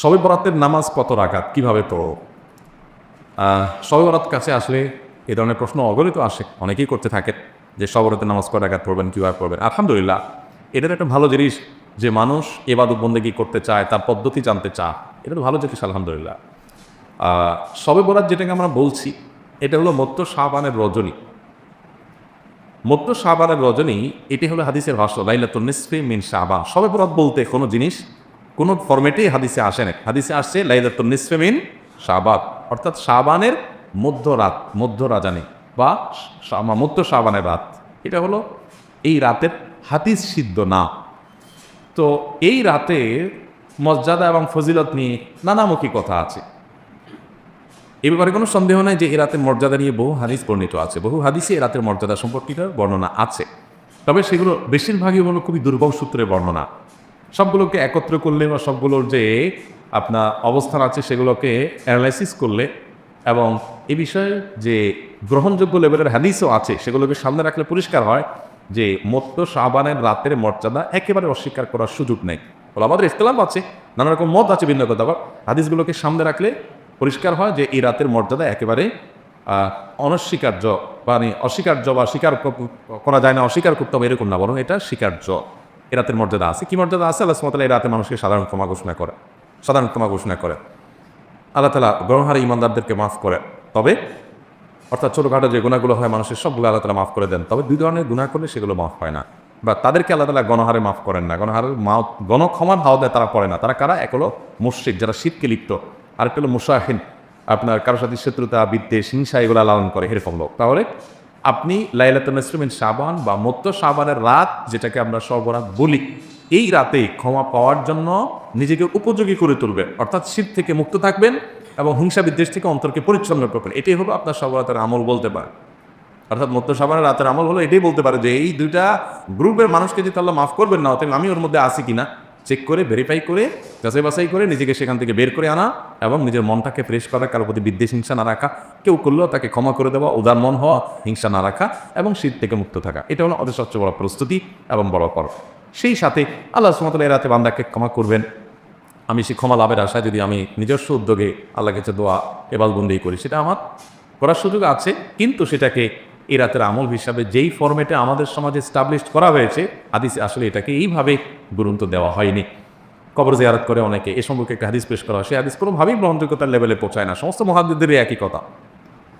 সবে বরাতের নামাজ কত রাকাত? কীভাবে পড়ো? সবে বরাত কাছে আসলে এ ধরনের প্রশ্ন অগণিত আসে। অনেকেই করতে থাকেন যে সবরাতের নামাজ কয় রাকাত পড়বেন, কীভাবে পড়বেন? আলহামদুলিল্লাহ, এটার একটা ভালো জিনিস যে মানুষ এবাদত বন্দেগি করতে চায়, তার পদ্ধতি জানতে চায়। এটা তো ভালো জিনিস, আলহামদুলিল্লাহ। সবে বরাত যেটাকে আমরা বলছি, এটা হলো মত্ত শাহবানের রজনী। মধ্য শাহবানের রজনী, এটি হলো হাদিসের ভাষ্য, লাইলাতুন নিসফি মিন শাহবান। সবে বরাত বলতে কোনো জিনিস কোনো ফর্মেটেই হাদিসে আসে না হাদিসে আসছে লাইলাতুন নিসফি মিন অর্থাৎ শাহবানের মধ্য রাত মধ্য রাজানি বা মধ্য শাহবানের রাত। এটা হলো এই রাতের হাদিস সিদ্ধ না। তো এই রাতে মর্যাদা এবং ফজিলত নিয়ে নানামুখী কথা আছে। এ ব্যাপারে কোনো সন্দেহ নাই যে এ রাতের মর্যাদা নিয়ে বহু হাদিস বর্ণিত আছে। বহু হাদিসে এ রাতের মর্যাদা সম্পর্কিত বর্ণনা আছে। তবে সেগুলো বেশিরভাগই হলো খুবই দুর্বল সূত্রের বর্ণনা। সবগুলোকে একত্র করলে বা সবগুলোর যে আপনার অবস্থান আছে সেগুলোকে অ্যানালাইসিস করলে এবং এ বিষয়ে যে গ্রহণযোগ্য লেভেলের হাদিসও আছে, সেগুলোকে সামনে রাখলে পরিষ্কার হয় যে মত্ত সাবানের রাতের মর্যাদা একেবারে অস্বীকার করার সুযোগ নেই। বলে, আমাদের ইখতলাফ আছে নানা রকম মত আছে ভিন্ন কথা, আবার হাদিসগুলোকে সামনে রাখলে পরিষ্কার হয় যে এই রাতের মর্যাদা একেবারে অনস্বীকার্য মানে অস্বীকার্য বা স্বীকার করা যায় না, অস্বীকার করতে হবে এরকম না, বরং এটা স্বীকার্য। এ রাতের মর্যাদা আছে? কি মর্যাদা আছে? আল্লাহ সুমতাল এই রাতে মানুষকে সাধারণ ক্ষমা ঘোষণা করে। সাধারণ ক্ষমা ঘোষণা করে। আল্লাহ তালা গ্রহণহারে ইমানদারদেরকে মাফ করে। তবে, অর্থাৎ ছোটোখাটো যে গুণাগুলো হয়, মানুষের সবগুলো আল্লাহ তালা মাফ করে দেন। তবে দুই ধরনের গুণা করলে সেগুলো মাফ হয় না। বা তাদেরকে আল্লাহ তালা গণহারে মাফ করেন না। গণহারের মা গণক্ষমার দেয় তারা পড়ে না। তারা কারা? এক হলো মুশ্রিক, যারা শীতকে লিপ্ত। আরেকটা হলো মুসাহিন আপনার কারোর সাথে শত্রুতা, বিদ্বেষ, হিংসা এগুলো লালন করে এরকম লোক। তাহলে আপনি লাইলাতুল ইসলামিন সাবান বা মত্ত সাবানের রাত, যেটাকে আমরা সর্বরাত বলি, এই রাতে ক্ষমা পাওয়ার জন্য নিজেকে উপযোগী করে তুলবেন। অর্থাৎ শীত থেকে মুক্ত থাকবেন এবং হিংসা বিদ্বেষ থেকে অন্তরকে পরিচ্ছন্ন করবেন। এটাই হলো আপনার সর্বরাতের আমল বলতে পারে। অর্থাৎ মধ্য সাবানের রাতের আমল হলো এটাই বলতে পারে যে এই দুইটা গ্রুপের মানুষকে যদি আল্লাহ মাফ করবেন না, অতএব আমি ওর মধ্যে আসি কিনা? চেক করে ভেরিফাই করে যাচাই বাছাই করে নিজেকে সেখান থেকে বের করে আনা এবং নিজের মনটাকে ফ্রেশ করা, কারোর প্রতি বিদ্বেষ হিংসা না রাখা, কেউ করলেও তাকে ক্ষমা করে দেওয়া, উদার মন হওয়া, হিংসা না রাখা এবং শীত থেকে মুক্ত থাকা। এটা হলো ওদের সবচেয়ে বড় প্রস্তুতি এবং বড় পর সেই সাথে আল্লাহ সুমতল এ রাতে বান্দাকে ক্ষমা করবেন। আমি সে ক্ষমা লাভের আশায় যদি আমি নিজস্ব উদ্যোগে আল্লাহ কাছে দোয়া এবালবন্দি করি, সেটা আমার করার সুযোগ আছে। কিন্তু সেটাকে এ রাতের আমল হিসাবে যেই ফরম্যাটে আমাদের সমাজে স্টাবলিশ করা হয়েছে, হাদিসে আসলে এটাকে এইভাবে গুরুত্ব দেওয়া হয়নি। কবর জিয়ারত করে অনেকে। এ সম্পর্কে একটা হাদিস পেশ করা হয়। সেই হাদিস কোনোভাবেই গ্রহণযোগ্যতার লেভেলে পৌঁছায় না। সমস্ত মহাদ্দিদেরই একই কথা।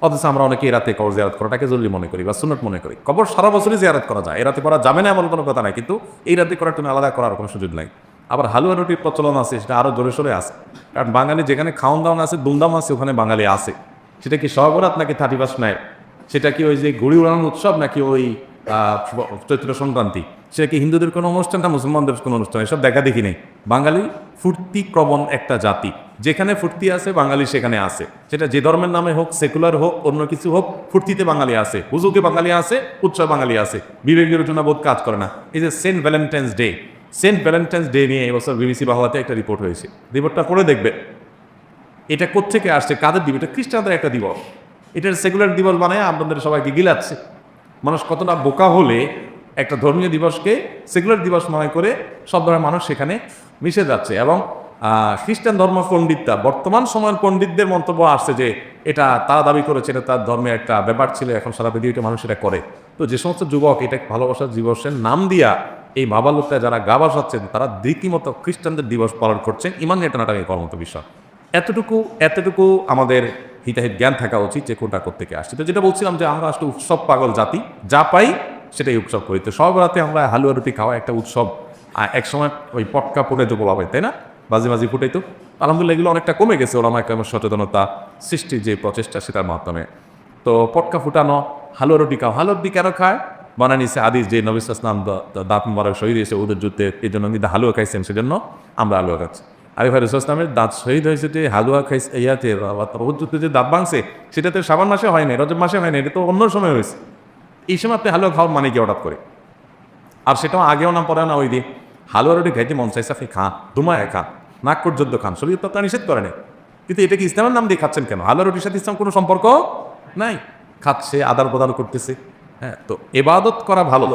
অথচ আমরা অনেকে রাতে কবর জিয়ারত করাটাকে জরুরি মনে করি বা সুন্নত মনে করি। কবর সারা বছরই জিয়ারত করা যায়। রাতে করা যাবে না এমন কোনো কথা নাই। কিন্তু এই রাতে করার জন্য আলাদা করার কোনো সুযোগ নাই। আবার হালুয়া রুটির প্রচলন আছে, সেটা আরও জোরে সোরে আছে। কারণ বাঙালি যেখানে খাওয়ান দাওয়ান আছে দুমদাম আছে, ওখানে বাঙালি আছে। সেটা কি সহবরাত নাকি থার্টি ফার্স্ট নাই সেটা কি ওই যে ঘুড়ি উড়ানোর উৎসব নাকি ওই চৈত্র সংক্রান্তি? সেটা কি হিন্দুদের কোনো অনুষ্ঠান না মুসলমানদের কোনো অনুষ্ঠান? এসব দেখা দেখি নেই। বাঙালি ফুর্তি প্রবণ একটা জাতি। যেখানে ফুর্তি আছে, বাঙালি সেখানে আছে। সেটা যে ধর্মের নামে হোক, সেকুলার হোক, অন্য কিছু হোক, ফুর্তিতে বাঙালি আছে। হুজুকে বাঙালি আছে, উৎসব বাঙালি আছে। বিবেক বিরোচনা বোধ কাজ করে না। এই যে Saint Valentine's Day, Saint Valentine's Day নিয়ে এবছর বিবিসি বাংলাতে একটা রিপোর্ট হয়েছে। রিপোর্টটা করে দেখবে। এটা কোত্থেকে আসছে? কাদের দিবস? এটা খ্রিস্টানদের একটা দিবস। এটার সেকুলার দিবস বানায় আপনাদের সবাইকে গিলাচ্ছে। মানুষ কতটা বোকা হলে একটা ধর্মীয় দিবসকে সেকুলার দিবস মনে করে সব ধরনের মানুষ সেখানে মিশে যাচ্ছে এবং খ্রিস্টান ধর্ম পণ্ডিতরা, বর্তমান সময়ের পণ্ডিতদের মন্তব্য আসছে যে এটা তারা দাবি করেছে, এটা তার ধর্মের একটা ব্যাপার ছিল, এখন সারা পৃথিবীতে মানুষ এটা করে। তো যে সমস্ত যুবক এটা ভালোবাসার দিবসের নাম দিয়া এই বাবালোকটা যারা গা বাসাচ্ছেন, তারা রীতিমতো খ্রিস্টানদের দিবস পালন করছেন। ইমান এটা নাটাকে কর্মত বিষয়। এতটুকু এতটুকু আমাদের হিতাহিত জ্ঞান থাকা উচিত যে কোনটা থেকে আসছে। তো যেটা বলছিলাম যে আমরা আসলে উৎসব পাগল জাতি, যা পাই সেটাই উৎসব করি। তো সব রাতে আমরা হালুয়া রুটি খাওয়া একটা উৎসব। আর এক সময় ওই পটকা পড়ে বলা বাবাই তাই না? বাজি বাজি ফুটাই তো। আলহামদুলিল্লাহ এগুলো অনেকটা কমে গেছে ওরা আমার সচেতনতা সৃষ্টির যে প্রচেষ্টা সেটার মাধ্যমে। তো পটকা ফুটানো, হালুয়া রুটি খাও হালুয়া রুটি কেন খায়? বানা নিছে আদিস যে নবিস ইসলাম দাঁত মুবারক শহীদ হয়েছে ওদের যুদ্ধে, এই জন্য কিন্তু হালুয়া খাইছেন, সেজন্য আমরা হালুয়া খাচ্ছি। আরে ভাই রসুলামের দাঁত শহীদ হয়েছে যে হালুয়া খাইছে, ইয়াতে ওর যুদ্ধে যে দাঁত ভাঙছে সেটা তো সাবান মাসে হয় না রজব মাসে হয় না এটা তো অন্য সময় হয়েছে। এই সময় আপনি হালুয়া খাওয়ার মানে কি হঠাৎ করে? আর সেটাও আগেও না পরে না, ওই দিয়ে হালুয়া রুটি খাইতে মন চাইছে, আপনি খান দুমায় খান নাক পর্যন্ত খান, শরীর তো নিষেধ করে কিন্তু এটা কি ইসলামের নাম দিয়ে খাচ্ছেন কেন? হালুয়া রুটির সাথে ইসলাম কোনো সম্পর্ক নাই? খাচ্ছে, আদান প্রদান করতেছে হ্যাঁ তো এবাদত করা ভালো।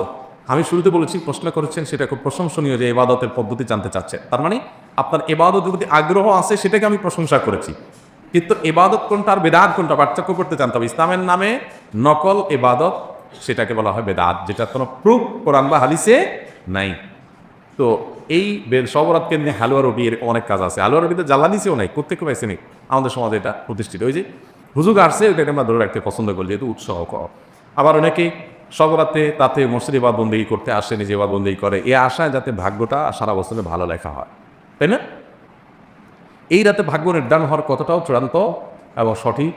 আমি শুরুতে বলেছি, প্রশ্ন করেছেন, সেটা খুব প্রশংসনীয় যে এবাদতের পদ্ধতি জানতে চাচ্ছেন। তার মানে আপনার এবাদতের প্রতি আগ্রহ আছে, সেটাকে আমি প্রশংসা করেছি। কিন্তু এবাদত কোনটা আর বেদাত কোনটা, পার্থক্য করতে জানতে হবে। ইসলামের নামে নকল এবাদত সেটাকে বলা হয় বেদাত, যেটা কোনো প্রুফ কোরআন বা হালিসে নাই। তো এই বেল সবরাতকে নিয়ে হালুয়া রুটি এরকম অনেক কাজ আছে। হালুয়া রুটিতে জ্বালানিছেও নাই কোথেকে পাইছে নি আমাদের সমাজে এটা প্রতিষ্ঠিত। ওই যে হুজুগ আসছে ওটাকে আমরা ধরে রাখতে পছন্দ করি, যেহেতু উৎসাহ কর আবার অনেকে সবরাতে তাতে এবার বন্দি করতে আসে, নিজে এবার বন্দি করে। এ আশায় যাতে ভাগ্যটা সারা বছরে ভালো লেখা হয়। তাই না? এই রাতে ভাগ্য নির্ধারণ হওয়ার কতটাও চূড়ান্ত এবং সঠিক,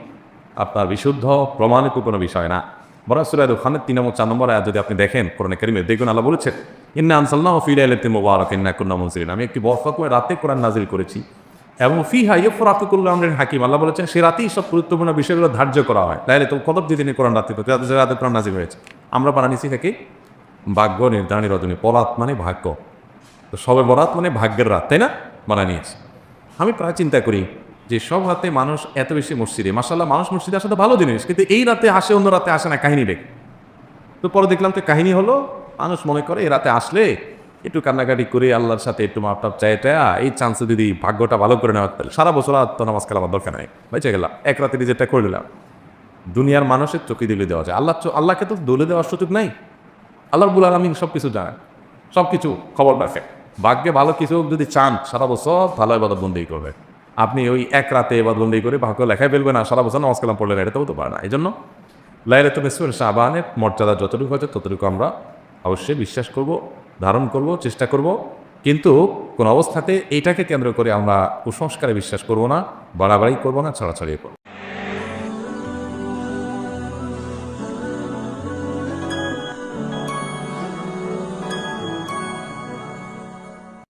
আপনার বিশুদ্ধ, প্রমাণিত কোনো বিষয় না। বরং সুরায় খানের তিন নম্বর, চার নম্বর আয়াত যদি আপনি দেখেন, কোরআনে কারিমে দেখুন, আল্লাহ বলেছেন, ইন্না আনসাল্লাহ ফিল আলাইতে মোবারক, ইন্না কুন্না মুনসিরিন আমি একটি বরফাকুয়ে রাতে কোরআন নাজিল করেছি। এবং ফি হাই ফরাকুল্লাহ আমরের হাকিম, আল্লাহ বলেছেন, সে রাতেই সব গুরুত্বপূর্ণ বিষয়গুলো ধার্য করা হয়। তাইলে তো কদর দিদিনে কোরআন রাতে রাতে রাতে কোরআন নাজিল হয়েছে। আমরা বানানিছি থেকে ভাগ্য নির্ধারণী রজনী, পলাত মানে ভাগ্য। তো সবে বরাত মানে ভাগ্যের রাত, তাই না? বানা নিয়েছে। আমি প্রায় চিন্তা করি যে সব রাতে মানুষ এত বেশি মসজিদে মাসাল্লাহ মানুষ মসজিদে আসলে ভালো জিনিস, কিন্তু এই রাতে আসে, অন্য রাতে আসে না কাহিনী দেখে তো পরে দেখলাম তো কাহিনী হলো, মানুষ মনে করে এই রাতে আসলে একটু কান্নাকাটি করে আল্লাহর সাথে একটু মাপটাপ চাইটা এই চান্সে যদি ভাগ্যটা ভালো করে নেওয়া তাহলে সারা বছর আর তো নামাজ কালামার দরকার নেই। বেঁচে গেলাম, এক রাতে নিজেরটা করে নিলাম। দুনিয়ার মানুষের চোখে দিলে দেওয়া যায়। আল্লাহ আল্লাহকে তো দলে দেওয়ার সুযোগ নাই। আল্লাহ রবুল আলমিন সব কিছু জানেন সব কিছু খবর রাখে ভাগ্যে ভালো কিছু যদি চান, সারা বছর ভালো এবাদত বন্দি করবে। আপনি ওই এক রাতে এবার বন্দি করে ভাগ্য লেখায় ফেলবেন আর সারা বছর নমাজ কালাম পড়লেন, এটা তো পারে না। এই জন্য লাইলাত নিসফের শাহবানের মর্যাদা যতটুকু হচ্ছে ততটুকু আমরা অবশ্যই বিশ্বাস করব, ধারণ করব, চেষ্টা করব। কিন্তু কোন অবস্থাতে এইটাকে কেন্দ্র করে আমরা কুসংস্কারে বিশ্বাস করব না, বাড়াবাড়ি করব না ছাড়াছাড়িয়ে করব